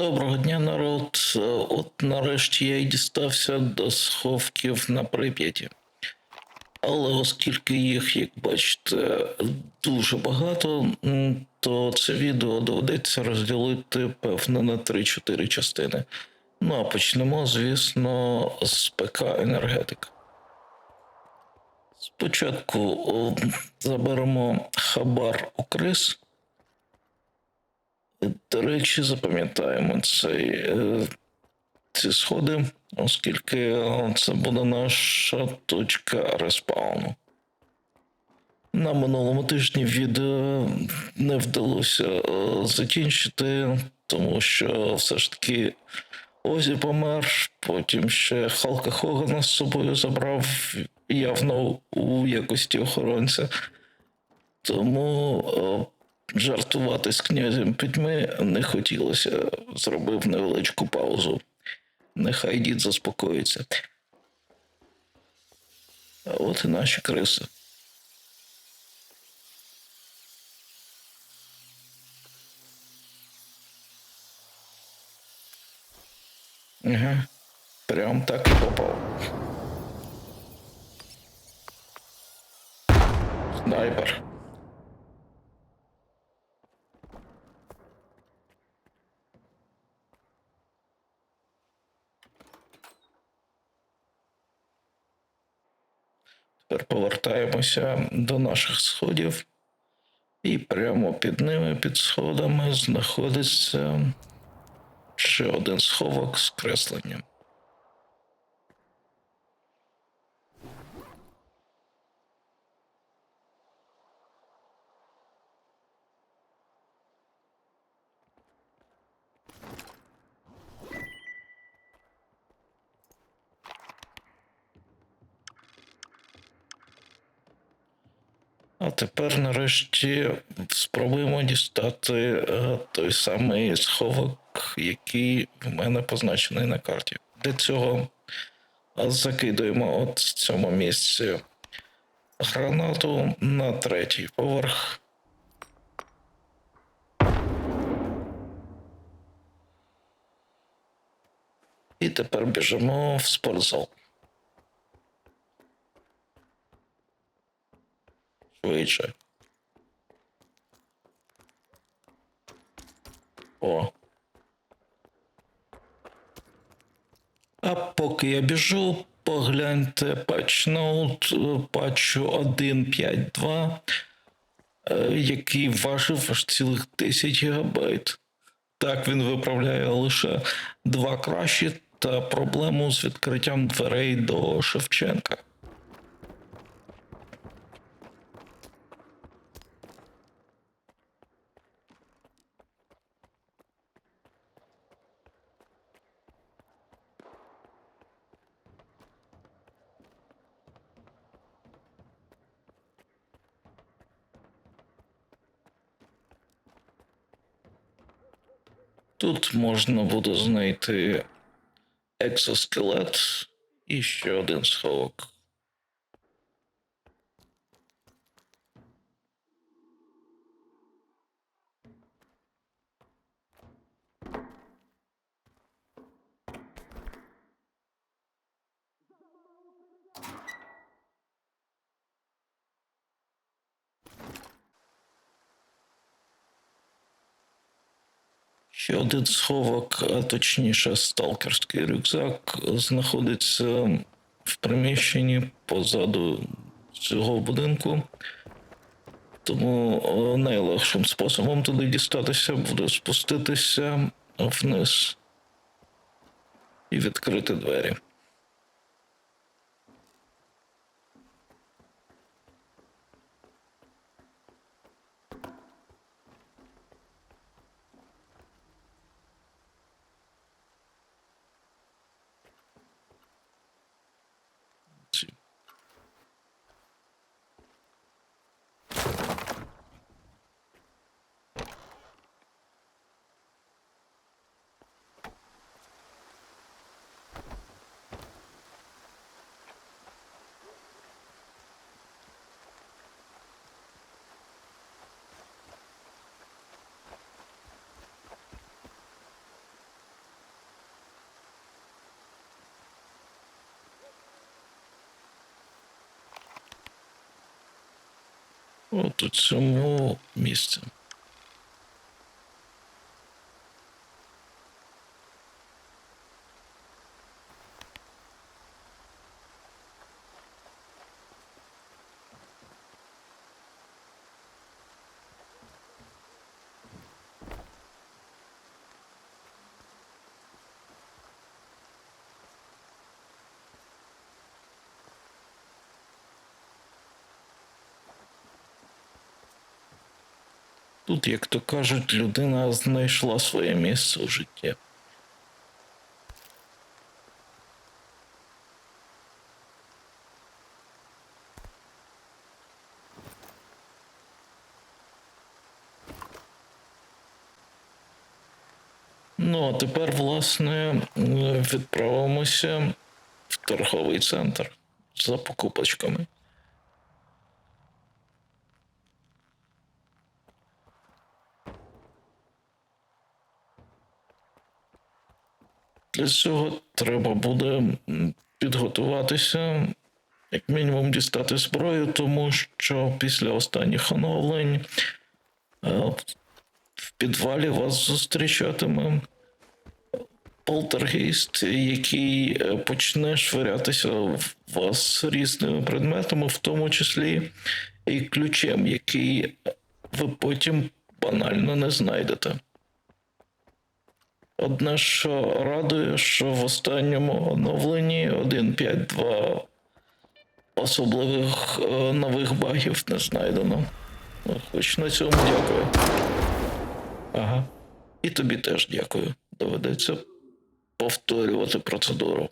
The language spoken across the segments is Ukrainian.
Доброго дня, народ. Е, От нарешті я й дістався до сховків на Прип'яті. Але оскільки їх, як бачите, дуже багато, то це відео доведеться розділити, певно, на 3-4 частини. Ну а почнемо, звісно, з ПК енергетика. Спочатку заберемо хабар у крис. До речі, запам'ятаємо цей, е, ці сходи, оскільки це буде наша точка респауну. На минулому тижні відео не вдалося е, закінчити, тому що все ж таки Озі помер, потім ще Халка Хогана з собою забрав явно у якості охоронця. Тому е, жартувати з князем пітьми не хотілося. Зробив невеличку паузу. Нехай дід заспокоїться. А от і наші криси. Ага. Прям так і попав. Снайпер. Тепер повертаємося до наших сходів. І прямо під ними, під сходами, знаходиться ще один сховок з кресленням. А тепер нарешті спробуємо дістати е, той самий сховок, який в мене позначений на карті. Для цього е, закидуємо от в цьому місці гранату на третій поверх. І тепер біжимо в спортзал. Швидше. О. А поки я біжу, погляньте патчноут патчу 1.5.2, е, який важив аж цілих 10 гігабайт. Так він виправляє лише два кращі та проблему з відкриттям дверей до Шевченка. Тут можна буде знайти екзоскелет і ще один сховок. Ще один сховок, а точніше, сталкерський рюкзак, знаходиться в приміщенні позаду цього будинку. Тому найлегшим способом туди дістатися буде спуститися вниз і відкрити двері. Ці. От у цьому місці. Тут, як то кажуть, людина знайшла своє місце у житті. Ну, а тепер, власне, відправимося в торговий центр за покупочками. Для цього треба буде підготуватися, як мінімум дістати зброю, тому що після останніх оновлень е, в підвалі вас зустрічатиме полтергейст, який е, почне швирятися в вас різними предметами, в тому числі і ключем, який ви потім банально не знайдете. Одне, що радує, що в останньому оновленні 1.5.2 особливих е, нових багів не знайдено. Ну, Хоч на цьому дякую. Ага. І тобі теж дякую. Доведеться повторювати процедуру.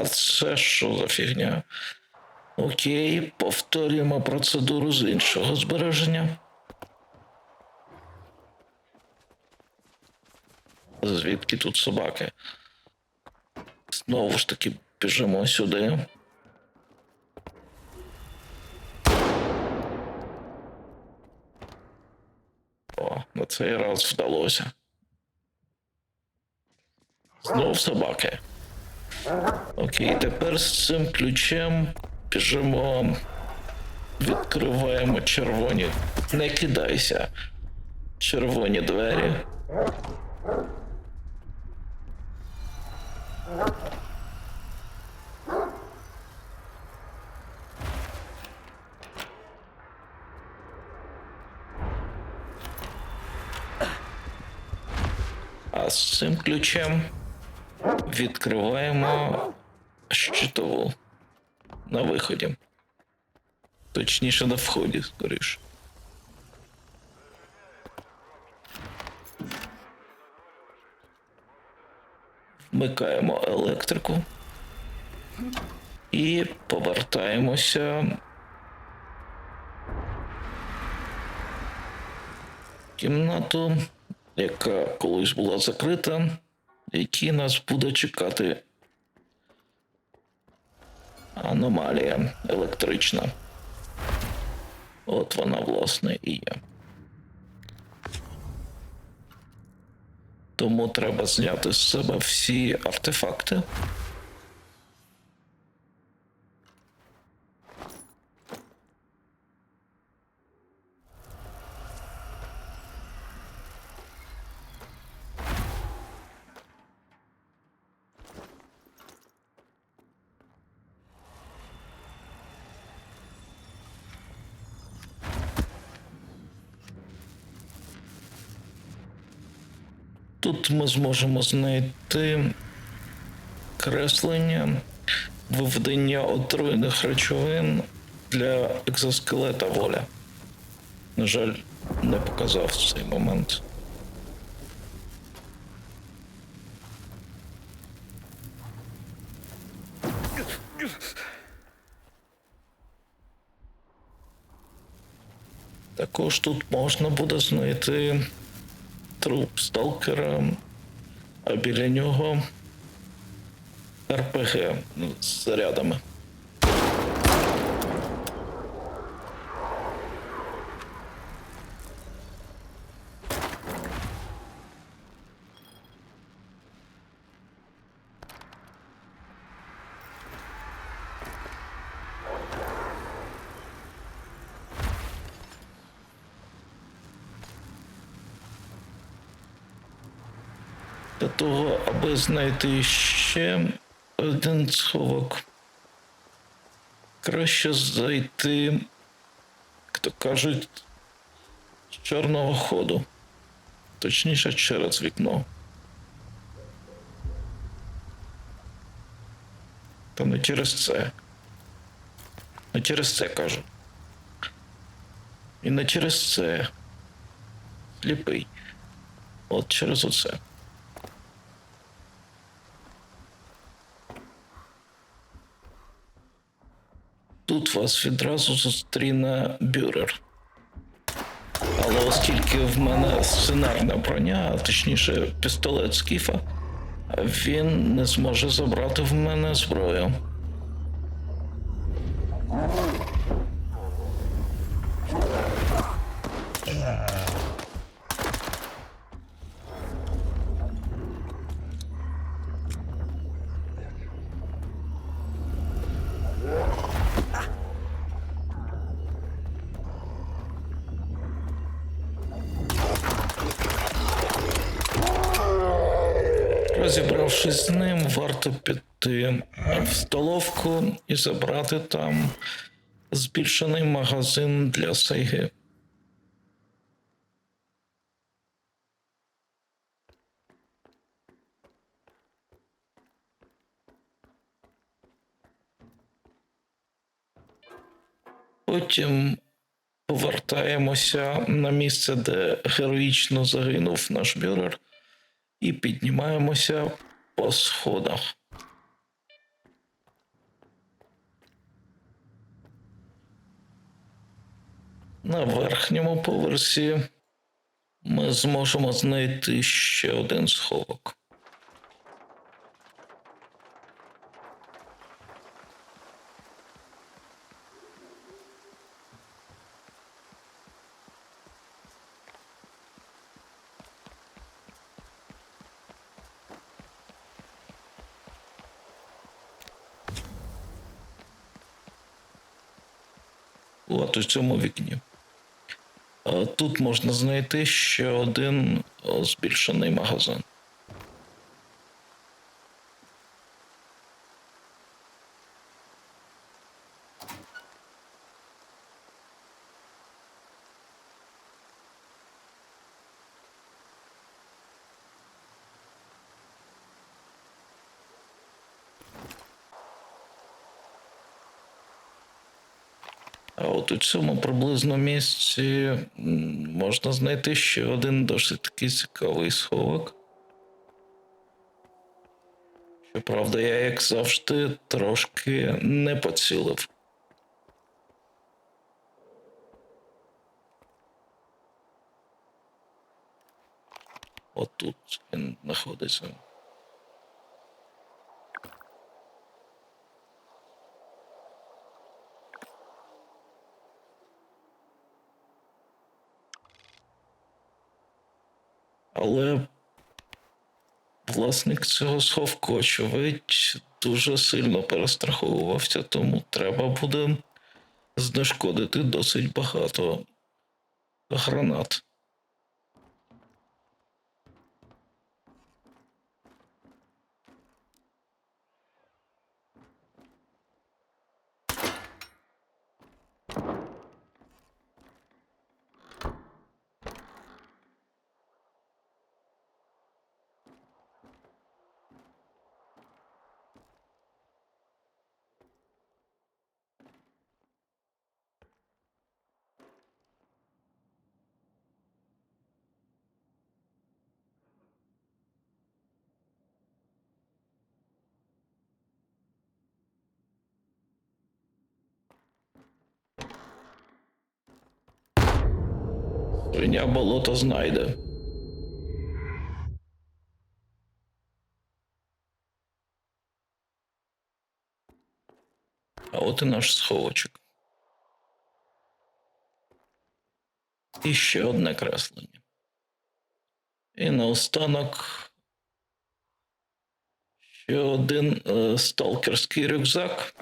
А це що за фігня? Окей, повторюємо процедуру з іншого збереження. Звідки тут собаки? Знову ж таки біжимо сюди. О, на цей раз вдалося. Знов собаки. Окей, тепер з цим ключем біжимо. Відкриваємо червоні. Не кидайся. Червоні двері. А з цим ключем відкриваємо щитову на виході. Точніше, на вході, скоріше. Вмикаємо електрику і повертаємося. Кімнату, яка колись була закрита, в якій нас буде чекати аномалія електрична. От вона, власне, і є. Тому треба зняти з себе всі артефакти. Тут ми зможемо знайти креслення, виведення отруєних речовин для екзоскелета воля. На жаль, не показав цей момент. Також тут можна буде знайти труп сталкера, а біля нього РПГ з зарядами. Для того, аби знайти ще один сховок, краще зайти, як то кажуть, з чорного ходу. Точніше, через вікно. Та не через це. Не через це кажу. І не через це. Сліпий. От через оце. Тут вас відразу зустріне бюрер. Але оскільки в мене сценарна броня, а точніше пістолет Скіфа, він не зможе забрати в мене зброю. Розібравшись з ним, варто піти в столовку і забрати там збільшений магазин для сайги. Потім повертаємося на місце, де героїчно загинув наш бюрер, і піднімаємося по сходах. На верхньому поверсі ми зможемо знайти ще один сховок. От у цьому вікні. Тут можна знайти ще один збільшений магазин. А от у цьому приблизно місці можна знайти ще один досить такий цікавий сховок. Щоправда, я, як завжди, трошки не поцілив. Отут він знаходиться. Але власник цього сховку, очевидь, дуже сильно перестраховувався, тому треба буде знешкодити досить багато гранат. Свиня болото знайде. А от і наш сховочок. І ще одне креслення. І наостанок ще один е, сталкерський рюкзак,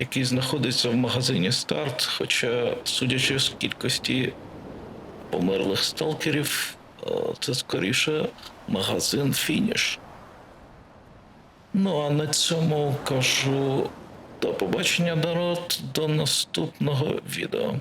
який знаходиться в магазині Старт. Хоча, судячи з кількості померлих сталкерів, це скоріше магазин Фініш. Ну а на цьому кажу до побачення, народ, до наступного відео.